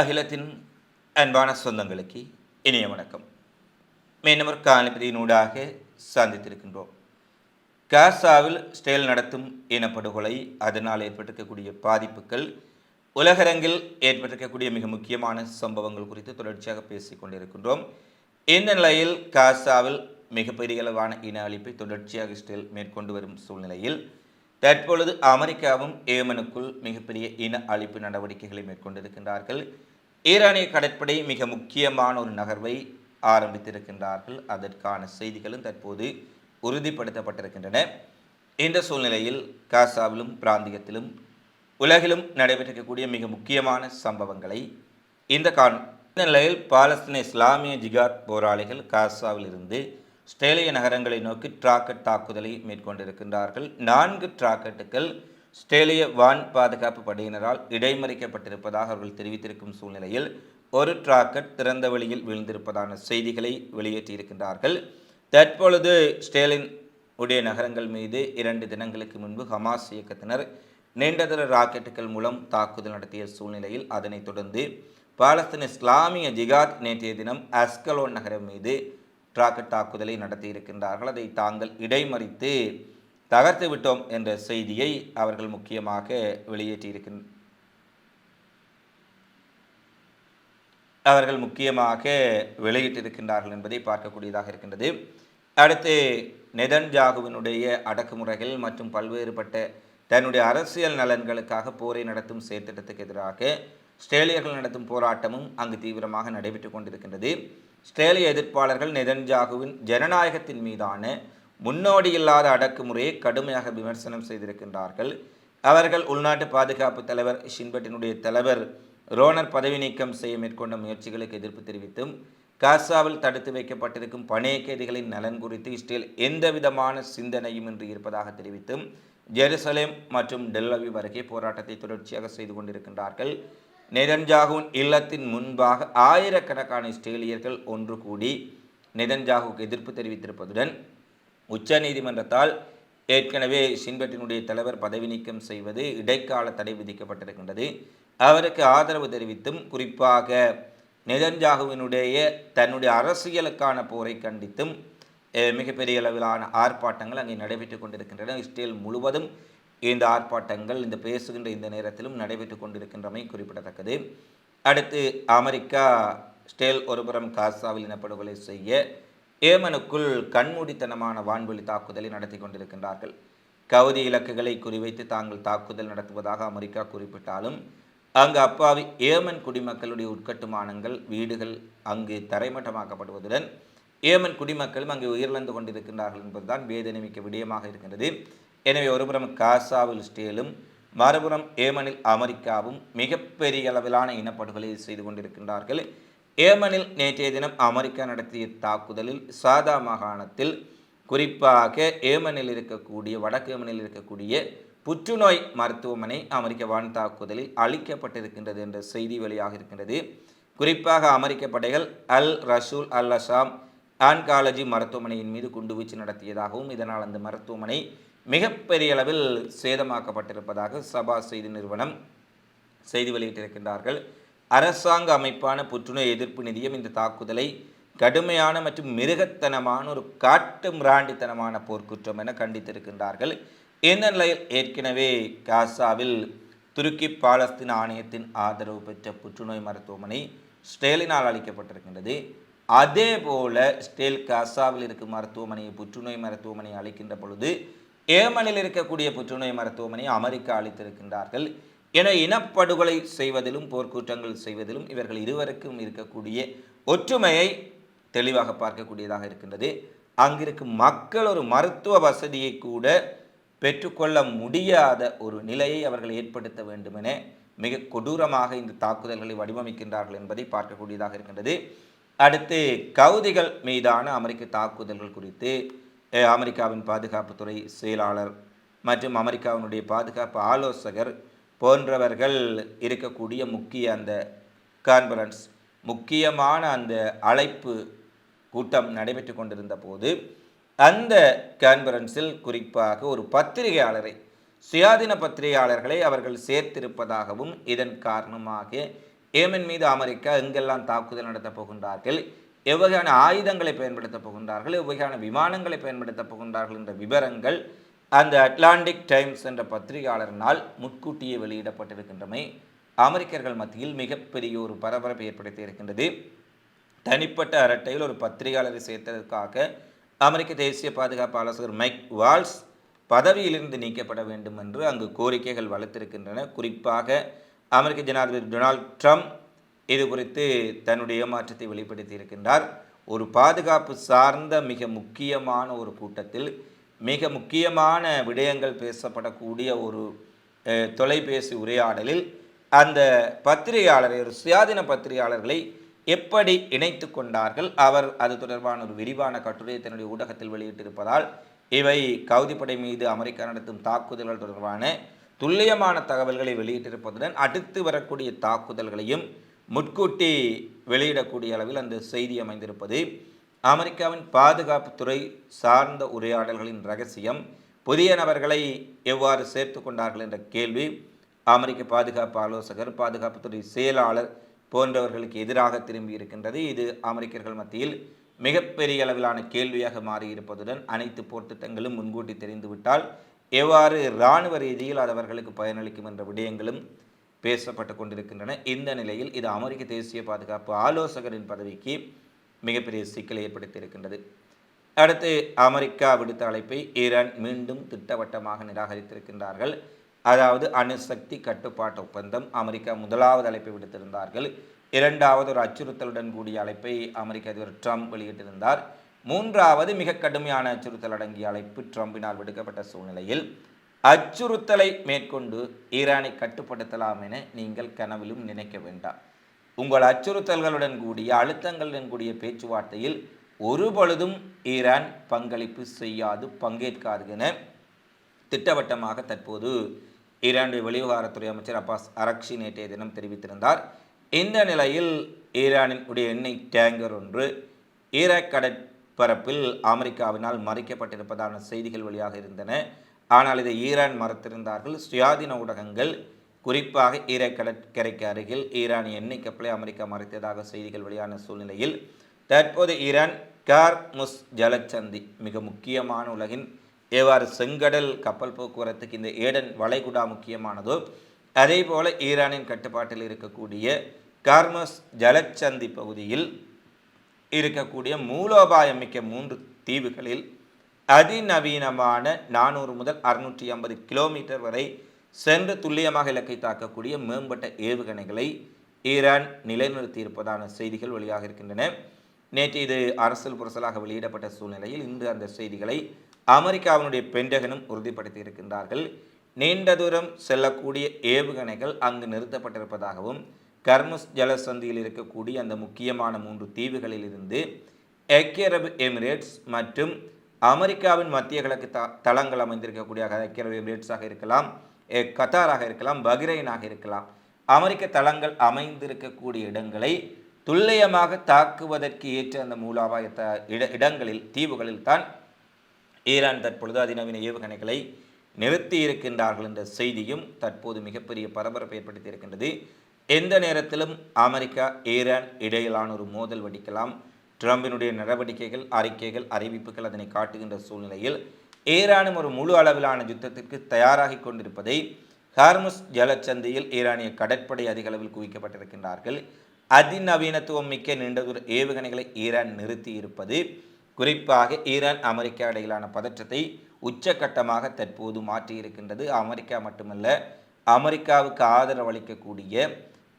அகிலத்தின் அன்பான சொந்தங்களுக்கு இனிய வணக்கம். மீனவர் காலிபதியினூடாக சந்தித்திருக்கின்றோம். காசாவில் ஸ்டேல் நடத்தும் இனப்படுகொலை அதனால் ஏற்பட்டிருக்கக்கூடிய பாதிப்புகள் உலகரங்கில் ஏற்பட்டிருக்கக்கூடிய மிக முக்கியமான சம்பவங்கள் குறித்து தொடர்ச்சியாக பேசிக் கொண்டிருக்கின்றோம். இந்த நிலையில் காசாவில் மிகப்பெரிய அளவான இன அழிப்பை தொடர்ச்சியாக ஸ்டேல் மேற்கொண்டு வரும் சூழ்நிலையில் தற்பொழுது அமெரிக்காவும் ஏமனுக்குள் மிகப்பெரிய இன அழிப்பு நடவடிக்கைகளை மேற்கொண்டிருக்கின்றார்கள். ஈரானிய கடற்படை மிக முக்கியமான ஒரு நகர்வை ஆரம்பித்திருக்கின்றார்கள். அதற்கான செய்திகளும் தற்போது உறுதிப்படுத்தப்பட்டிருக்கின்றன. இந்த சூழ்நிலையில் காசாவிலும் பிராந்தியத்திலும் உலகிலும் நடைபெற்றிருக்கக்கூடிய மிக முக்கியமான சம்பவங்களை இந்த கான் நிலையில் பாலஸ்தீன இஸ்லாமிய ஜிகாத் போராளிகள் காசாவில் இருந்து ஸ்டேலிய நகரங்களை நோக்கி டிராக்கெட் தாக்குதலை மேற்கொண்டிருக்கின்றார்கள். நான்கு டிராக்கெட்டுகள் ஸ்டேலிய வான் பாதுகாப்பு படையினரால் இடைமறிக்கப்பட்டிருப்பதாக அவர்கள் தெரிவித்திருக்கும் சூழ்நிலையில் ஒரு டிராக்கெட் திறந்த வழியில் விழுந்திருப்பதான செய்திகளை வெளியேற்றியிருக்கின்றார்கள். தற்பொழுது ஸ்டேலின் உடைய நகரங்கள் மீது இரண்டு தினங்களுக்கு முன்பு ஹமாஸ் இயக்கத்தினர் நீண்டதர ராக்கெட்டுகள் மூலம் தாக்குதல் நடத்திய சூழ்நிலையில் அதனைத் தொடர்ந்து பாலஸ்தீன் இஸ்லாமிய ஜிகாத் நேற்றைய தினம் அஸ்கலோன் நகரம் மீது ராக்கெட் தாக்குதலை நடத்தியிருக்கின்றார்கள் அதை தாங்கள் இடைமறித்து தகர்த்து விட்டோம் என்ற செய்தியை அவர்கள் முக்கியமாக வெளியேற்றியிருக்கின்ற அவர்கள் முக்கியமாக வெளியிட்டிருக்கின்றார்கள் என்பதை பார்க்கக்கூடியதாக இருக்கின்றது. அடுத்து நெதன்ஜாகுவினுடைய அடக்குமுறைகள் மற்றும் பல்வேறுபட்ட தன்னுடைய அரசியல் நலன்களுக்காக போரை நடத்தும் செயற்திட்டத்துக்கு எதிராக ஸ்ட்ரேலியர்கள் நடத்தும் போராட்டமும் அங்கு தீவிரமாக நடைபெற்று கொண்டிருக்கின்றது. ஸ்ட்ரேலிய எதிர்ப்பாளர்கள் நெதன்ஜாகுவின் ஜனநாயகத்தின் மீதான முன்னோடியில்லாத அடக்குமுறையை கடுமையாக விமர்சனம் செய்திருக்கின்றார்கள். அவர்கள் உள்நாட்டு பாதுகாப்பு தலைவர் ஷின்பட்டினுடைய தலைவர் ரோனர் பதவி நீக்கம் செய்ய மேற்கொண்ட முயற்சிகளுக்கு எதிர்ப்பு தெரிவித்தும் காசாவில் தடுத்து வைக்கப்பட்டிருக்கும் பணைய கைதிகளின் நலன் குறித்து இஸ்ரேல் எந்த விதமான சிந்தனையும் இன்றி இருப்பதாக தெரிவித்தும் ஜெருசலேம் மற்றும் டெல்லவி அருகே போராட்டத்தை தொடர்ச்சியாக செய்து கொண்டிருக்கின்றார்கள். நெதன்ஜாகுவின் இல்லத்தின் முன்பாக ஆயிரக்கணக்கான இஸ்ரேலியர்கள் ஒன்று கூடி நெதன்ஜாகுவுக்கு எதிர்ப்பு தெரிவித்திருப்பதுடன் உச்ச நீதிமன்றத்தால் ஏற்கனவே சின்பட்டினுடைய தலைவர் பதவி நீக்கம் செய்வது இடைக்கால தடை விதிக்கப்பட்டிருக்கின்றது. அவருக்கு ஆதரவு தெரிவித்தும் குறிப்பாக நெதன்ஜாகுவினுடைய தன்னுடைய அரசியலுக்கான போரை கண்டித்தும் மிகப்பெரிய அளவிலான ஆர்ப்பாட்டங்கள் அங்கே நடைபெற்று கொண்டிருக்கின்றன. இஸ்ரேல் முழுவதும் இந்த ஆர்ப்பாட்டங்கள் இந்த பேசுகின்ற இந்த நேரத்திலும் நடைபெற்று கொண்டிருக்கின்றமை குறிப்பிடத்தக்கது. அடுத்து அமெரிக்கா ஸ்டேல் ஒருபுறம் காசாவில் இனப்படுகொலை செய்ய ஏமனுக்குள் கண்மூடித்தனமான வான்வெளி தாக்குதலை நடத்தி கொண்டிருக்கின்றார்கள். கவுதி இலக்குகளை குறிவைத்து தாங்கள் தாக்குதல் நடத்துவதாக அமெரிக்கா குறிப்பிட்டாலும் அங்கு அப்பாவி ஏமன் குடிமக்களுடைய உட்கட்டுமானங்கள் வீடுகள் அங்கு தரைமட்டமாக்கப்படுவதுடன் ஏமன் குடிமக்களும் அங்கு உயிரிழந்து கொண்டிருக்கின்றார்கள் என்பதுதான் வேதனைமிக்க விடயமாக இருக்கின்றது. எனவே ஒருபுறம் காசாவில் ஸ்டேலும் மறுபுறம் ஏமனில் அமெரிக்காவும் மிகப்பெரிய அளவிலான இனப்படுகொலை செய்து கொண்டிருக்கின்றார்கள். ஏமனில் நேற்றைய தினம் அமெரிக்கா நடத்திய தாக்குதலில் சாதா மாகாணத்தில் குறிப்பாக ஏமனில் இருக்கக்கூடிய வடக்கு ஏமனில் இருக்கக்கூடிய புற்றுநோய் மருத்துவமனை அமெரிக்க வான் தாக்குதலில் அளிக்கப்பட்டிருக்கின்றது என்ற செய்தி வெளியாக இருக்கின்றது. குறிப்பாக அமெரிக்க படைகள் அல் ரசூல் அல் அசாம் ஆன்காலஜி மருத்துவமனையின் மீது குண்டுவீச்சு நடத்தியதாகவும் இதனால் அந்த மருத்துவமனை மிகப்பெரிய அளவில் சேதமாக்கப்பட்டிருப்பதாக சபா செய்தி நிறுவனம் செய்தி வெளியிட்டிருக்கின்றார்கள். அரசாங்க அமைப்பான புற்றுநோய் எதிர்ப்பு நிதியம் இந்த தாக்குதலை கடுமையான மற்றும் மிருகத்தனமான ஒரு காட்டு மிராண்டித்தனமான போர்க்குற்றம் என கண்டித்திருக்கின்றார்கள். இந்த நிலையில் ஏற்கனவே காசாவில் துருக்கி பாலஸ்தீன் ஆணையத்தின் ஆதரவு பெற்ற புற்றுநோய் மருத்துவமனை ஸ்டேலினால் அளிக்கப்பட்டிருக்கின்றது. அதே போல ஸ்டேல் காசாவில் இருக்கும் மருத்துவமனையை புற்றுநோய் மருத்துவமனை அளிக்கின்ற பொழுது ஏமனில் இருக்கக்கூடிய புற்றுநோய் மருத்துவமனை அமெரிக்கா அளித்திருக்கின்றார்கள். என இனப்படுகொலை செய்வதிலும் போர்க்கூற்றங்கள் செய்வதிலும் இவர்கள் இருவருக்கும் இருக்கக்கூடிய ஒற்றுமையை தெளிவாக பார்க்கக்கூடியதாக இருக்கின்றது. அங்கிருக்கும் மக்கள் ஒரு மருத்துவ வசதியை கூட பெற்றுக்கொள்ள முடியாத ஒரு நிலையை அவர்கள் ஏற்படுத்த வேண்டும் என மிக கொடூரமாக இந்த தாக்குதல்களை வடிவமைக்கின்றார்கள் என்பதை பார்க்கக்கூடியதாக இருக்கின்றது. அடுத்து கவுதிகள் மீதான அமெரிக்க தாக்குதல்கள் குறித்து அமெரிக்காவின் பாதுகாப்புத்துறை செயலாளர் மற்றும் அமெரிக்காவினுடைய பாதுகாப்பு ஆலோசகர் போன்றவர்கள் இருக்கக்கூடிய முக்கிய அந்த கான்ஃபரன்ஸ் முக்கியமான அந்த அழைப்பு கூட்டம் நடைபெற்று கொண்டிருந்த போது அந்த கான்ஃபரன்ஸில் குறிப்பாக ஒரு பத்திரிகையாளரை சுயாதீன பத்திரிகையாளர்களை அவர்கள் சேர்த்திருப்பதாகவும் இதன் காரணமாக ஏமன் மீது அமெரிக்கா எங்கெல்லாம் தாக்குதல் நடத்தப் போகின்றார்கள் எவ்வகையான ஆயுதங்களை பயன்படுத்தப் போகின்றார்கள் எவ்வகையான விமானங்களை பயன்படுத்தப் போகின்றார்கள் என்ற விவரங்கள் அந்த அட்லாண்டிக் டைம்ஸ் என்ற பத்திரிகையாளரினால் முன்கூட்டியே வெளியிடப்பட்டிருக்கின்றமை அமெரிக்கர்கள் மத்தியில் மிகப்பெரிய ஒரு பரபரப்பை ஏற்படுத்தி இருக்கின்றது. தனிப்பட்ட அரட்டையில் ஒரு பத்திரிகையாளரை சேர்த்ததற்காக அமெரிக்க தேசிய பாதுகாப்பு ஆலோசகர் மைக் வால்ஸ் பதவியிலிருந்து நீக்கப்பட வேண்டும் என்று அங்கு கோரிக்கைகள் வளர்த்திருக்கின்றன. குறிப்பாக அமெரிக்க ஜனாதிபதி டொனால்ட் ட்ரம்ப் இது குறித்து தன்னுடைய ஏமாற்றத்தை வெளிப்படுத்தி இருக்கின்றார் ஒரு பாதுகாப்பு சார்ந்த மிக முக்கியமான ஒரு கூட்டத்தில் மிக முக்கியமான விடயங்கள் பேசப்படக்கூடிய ஒரு தொலைபேசி உரையாடலில் அந்த பத்திரிகையாளரை ஒரு சுயாதீன பத்திரிகையாளர்களை எப்படி இணைத்து கொண்டார்கள் அவர் அது தொடர்பான ஒரு விரிவான கட்டுரையை தன்னுடைய ஊடகத்தில் வெளியிட்டிருப்பதால் இவை கவுதிப்படை மீது அமெரிக்கா நடத்தும் தாக்குதல்கள் தொடர்பான துல்லியமான தகவல்களை வெளியிட்டிருப்பதுடன் அடுத்து வரக்கூடிய தாக்குதல்களையும் முட்கூட்டி வெளியிடக்கூடிய அளவில் அந்த செய்தி அமைந்திருப்பது. அமெரிக்காவின் பாதுகாப்புத்துறை சார்ந்த உரையாடல்களின் ரகசியம் புதிய நபர்களை எவ்வாறு சேர்த்து கொண்டார்கள் என்ற கேள்வி அமெரிக்க பாதுகாப்பு ஆலோசகர் பாதுகாப்புத்துறை செயலாளர் போன்றவர்களுக்கு எதிராக திரும்பி இருக்கின்றது இது அமெரிக்கர்கள் மத்தியில் மிகப்பெரிய அளவிலான கேள்வியாக மாறியிருப்பதுடன் அனைத்து போர் திட்டங்களும் முன்கூட்டி தெரிந்துவிட்டால் எவ்வாறு இராணுவ ரீதியில் அது அவர்களுக்கு பயனளிக்கும் என்ற விடயங்களும் பேசப்பட்டு கொண்டிருக்கின்றன. இந்த நிலையில் இது அமெரிக்க தேசிய பாதுகாப்பு ஆலோசகரின் பதவிக்கு மிகப்பெரிய சிக்கலை ஏற்படுத்தியிருக்கின்றது. அடுத்து அமெரிக்கா விடுத்த அழைப்பை ஈரான் மீண்டும் திட்டவட்டமாக நிராகரித்திருக்கின்றார்கள். அதாவது அணுசக்தி கட்டுப்பாட்டு ஒப்பந்தம் அமெரிக்கா முதலாவது அழைப்பை விடுத்திருந்தார்கள். இரண்டாவது ஒரு அச்சுறுத்தலுடன் கூடிய அழைப்பை அமெரிக்க அதிபர் ட்ரம்ப் வெளியிட்டிருந்தார். மூன்றாவது மிக கடுமையான அச்சுறுத்தல் அடங்கிய அழைப்பு ட்ரம்பினால் விடுக்கப்பட்ட சூழ்நிலையில் அச்சுறுத்தலை மேற்கொண்டு ஈரானை கட்டுப்படுத்தலாம் என நீங்கள் கனவிலும் நினைக்க வேண்டாம். உங்கள் அச்சுறுத்தல்களுடன் கூடிய அழுத்தங்களுடன் கூடிய பேச்சுவார்த்தையில் ஒரு பொழுதும் ஈரான் பங்களிப்பு செய்யாது பங்கேற்காது என திட்டவட்டமாக தற்போது ஈரானுடைய வெளிவிவகாரத்துறை அமைச்சர் அப்பாஸ் அரக்ஷி நேற்றைய தினம் தெரிவித்திருந்தார். இந்த நிலையில் ஈரானின் உடைய எண்ணெய் டேங்கர் ஒன்று ஈராக் கடற்பரப்பில் அமெரிக்காவினால் மறைக்கப்பட்டிருப்பதான செய்திகள் வழியாக இருந்தன. ஆனால் இதை ஈரான் மறுத்திருந்தார்கள். சுயாதீன ஊடகங்கள் குறிப்பாக ஈரக்கடற்கரைக்கு அருகில் ஈரான் எண்ணெய் கப்பலை அமெரிக்கா மறைத்ததாக செய்திகள் வெளியான சூழ்நிலையில் தற்போது ஈரான் கார்முஸ் ஜலச்சந்தி மிக முக்கியமான உலகின் எவ்வாறு செங்கடல் கப்பல் போக்குவரத்துக்கு இந்த ஏடன் வளைகுடா முக்கியமானதோ அதே போல ஈரானின் கட்டுப்பாட்டில் இருக்கக்கூடிய கார்மஸ் ஜலச்சந்தி பகுதியில் இருக்கக்கூடிய மூலோபாயம் மிக்க மூன்று தீவுகளில் அதிநவீனமான நானூறு முதல் அறுநூற்றி ஐம்பது கிலோமீட்டர் வரை சென்று துல்லியமாக இலக்கை தாக்கக்கூடிய மேம்பட்ட ஏவுகணைகளை ஈரான் நிலைநிறுத்தியிருப்பதான செய்திகள் வெளியாக இருக்கின்றன. நேற்று இது அரசியல் புரசலாக வெளியிடப்பட்ட சூழ்நிலையில் இன்று அந்த செய்திகளை அமெரிக்காவினுடைய பென்டகனும் உறுதிப்படுத்தி இருக்கின்றார்கள். நீண்ட தூரம் செல்லக்கூடிய ஏவுகணைகள் அங்கு நிறுத்தப்பட்டிருப்பதாகவும் கர்முஸ் ஜலசந்தியில் இருக்கக்கூடிய அந்த முக்கியமான மூன்று தீவுகளில் இருந்து ஐக்கிய அரபு எமிரேட்ஸ் மற்றும் அமெரிக்காவின் மத்திய கிழக்கு த தளங்கள் அமைந்திருக்கக்கூடிய ஐக்கிய எமிரேட்ஸாக இருக்கலாம் எ, கத்தாராக இருக்கலாம் பஹ்ரைனாக இருக்கலாம். அமெரிக்க தளங்கள் அமைந்திருக்கக்கூடிய இடங்களை துல்லியமாக தாக்குவதற்கு ஏற்ற அந்த மூலாபாய த இட இடங்களில் தீவுகளில் தான் ஈரான் தற்பொழுது அதிநவீன ஏவுகணைகளை நிறுத்தி இருக்கின்றார்கள் என்ற செய்தியும் தற்போது மிகப்பெரிய பரபரப்பை ஏற்படுத்தி இருக்கின்றது. எந்த நேரத்திலும் அமெரிக்கா ஈரான் இடையிலான ஒரு மோதல் வெடிக்கலாம். ட்ரம்பினுடைய நடவடிக்கைகள் அறிக்கைகள் அறிவிப்புகள் அதனை காட்டுகின்ற சூழ்நிலையில் ஈரானும் ஒரு முழு அளவிலான யுத்தத்திற்கு தயாராகி கொண்டிருப்பதை ஹார்முஸ் ஜலச்சந்தையில் ஈரானிய கடற்படை அதிக அளவில் குவிக்கப்பட்டிருக்கின்றார்கள். அதிநவீனத்துவம் மிக்க நீண்டதொரு ஏவுகணைகளை ஈரான் நிறுத்தி இருப்பது குறிப்பாக ஈரான் அமெரிக்கா இடையிலான பதற்றத்தை உச்சக்கட்டமாக தற்போது மாற்றியிருக்கின்றது. அமெரிக்கா மட்டுமல்ல அமெரிக்காவுக்கு ஆதரவளிக்கக்கூடிய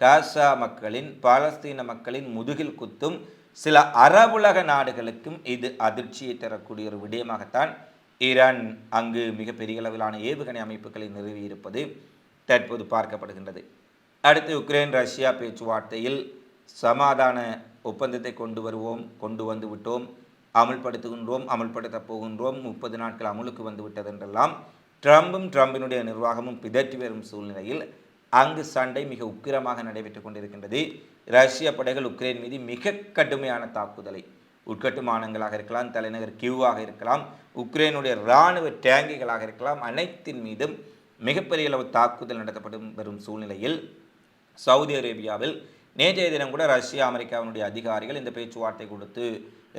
காசா மக்களின் பாலஸ்தீன மக்களின் முதுகில் குத்தும் சில அரபுலக நாடுகளுக்கும் இது அதிர்ச்சியை தரக்கூடிய ஒரு விடயமாகத்தான் ஈரான் அங்கு மிகப்பெரிய அளவிலான ஏவுகணை அமைப்புகளை நிறுவியிருப்பது தற்போது பார்க்கப்படுகின்றது. அடுத்து உக்ரைன் ரஷ்யா பேச்சுவார்த்தையில் சமாதான ஒப்பந்தத்தை கொண்டு வருவோம் கொண்டு வந்து விட்டோம் அமுல்படுத்துகின்றோம் அமுல்படுத்தப் போகின்றோம் முப்பது நாட்கள் அமுலுக்கு வந்து விட்டதென்றெல்லாம் ட்ரம்பும் ட்ரம்பினுடைய நிர்வாகமும் பிதற்றி வரும் சூழ்நிலையில் அங்கு சண்டை மிக உக்கிரமாக நடைபெற்றுக் கொண்டிருக்கின்றது. ரஷ்ய படைகள் உக்ரைன் மீது மிக கடுமையான தாக்குதலை உட்கட்டுமானங்களாக இருக்கலாம் தலைநகர் கியூவாக இருக்கலாம் உக்ரைனுடைய இராணுவ டேங்கிகளாக இருக்கலாம் அனைத்தின் மீதும் மிகப்பெரிய அளவு தாக்குதல் நடத்தப்படும் வரும் சூழ்நிலையில் சவுதி அரேபியாவில் நேற்றைய தினம் கூட ரஷ்யா அமெரிக்காவினுடைய அதிகாரிகள் இந்த பேச்சுவார்த்தை கொடுத்து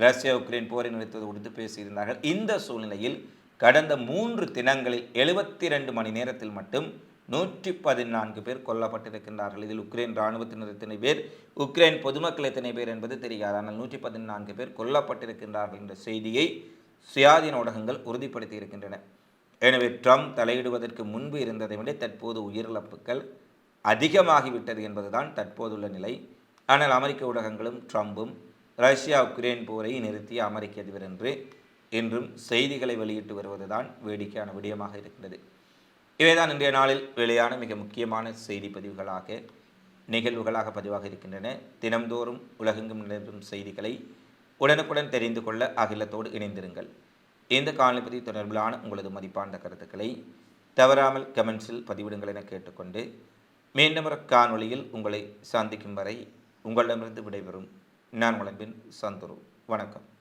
ரஷ்யா உக்ரைன் போரை நிறுத்துவது கொடுத்து பேசியிருந்தார்கள். இந்த சூழ்நிலையில் கடந்த மூன்று தினங்களில் எழுபத்தி ரெண்டு மணி நேரத்தில் மட்டும் நூற்றி பதினான்கு பேர் கொல்லப்பட்டிருக்கின்றார்கள். இதில் உக்ரைன் இராணுவத்தினர் எத்தனை பேர்? உக்ரைன் பொதுமக்கள் எத்தனை பேர் என்பது தெரியாது. ஆனால் நூற்றி பதினான்கு பேர் கொல்லப்பட்டிருக்கின்றார்கள் என்ற செய்தியை சுயாதீன ஊடகங்கள் உறுதிப்படுத்தி இருக்கின்றன. எனவே ட்ரம்ப் தலையிடுவதற்கு முன்பு இருந்ததை விட தற்போது உயிரிழப்புகள் அதிகமாகிவிட்டது என்பதுதான் தற்போதுள்ள நிலை. ஆனால் அமெரிக்க ஊடகங்களும் ட்ரம்பும் ரஷ்யா உக்ரைன் போரை நிறுத்திய அமெரிக்க அதிபர் என்று இன்றும் செய்திகளை வெளியிட்டு வருவதுதான் வேடிக்கையான விடயமாக இருக்கிறது இவைதான் இன்றைய நாளில் வெளியான மிக முக்கியமான செய்தி பதிவுகளாக நிகழ்வுகளாக பதிவாக இருக்கின்றன. தினம்தோறும் உலகெங்கும் நிலவும் செய்திகளை உடனுக்குடன் தெரிந்து கொள்ள அகிலத்தோடு இணைந்திருங்கள். இந்த காணொலி தொடர்பிலான உங்களது மதிப்பான கருத்துக்களை தவறாமல் கமெண்ட்ஸில் பதிவிடுங்கள் என கேட்டுக்கொண்டு மீண்டும் ஒரு காணொளியில் உங்களை சந்திக்கும் வரை உங்களிடமிருந்து விடைபெறும் நான் வளம்பின் சந்துரு. வணக்கம்.